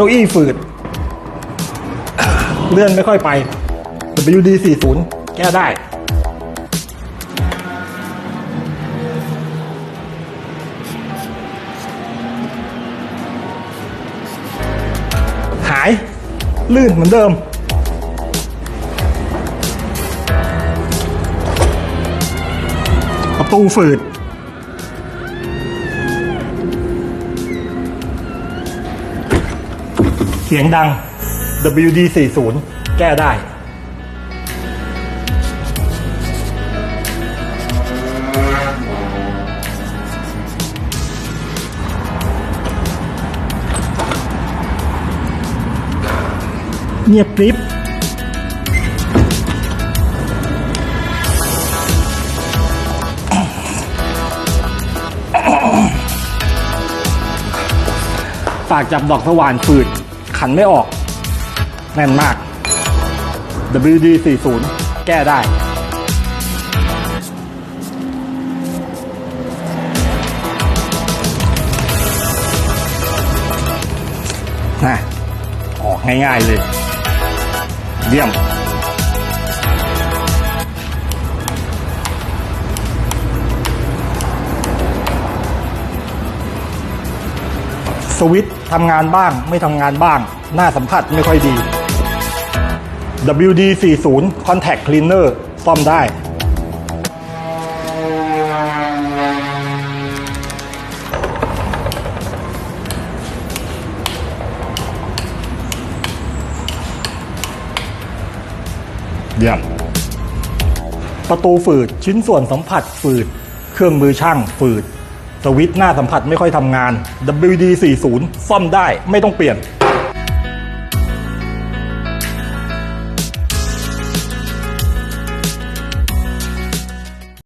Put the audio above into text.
เก้าอี้ฝืด เลื่อนไม่ค่อยไป WD 40แก้ได้ หาย ลื่นเหมือนเดิมประตูฝืด เสียงดัง WD 40 แก้ได้ เงียบกริบฝากจับดอกสว่านฝืด ขันไม่ออก แน่นมาก WD 40แก้ได้ นะ ออกง่าย ๆ เลย เยี่ยม สวิต์ทำงานบ้าง ไม่ทำงานบ้าง หน้าสัมผัสไม่ค่อยดี WD 40 Contact Cleaner ซ่อมได้ เยี่ยมประตูฝืดชิ้นส่วนสัมผัสฝืด เครื่องมือช่างฝืด สวิตช์หน้าสัมผัสไม่ค่อยทำงาน WD 40 ซ่อมได้ไม่ต้องเปลี่ยน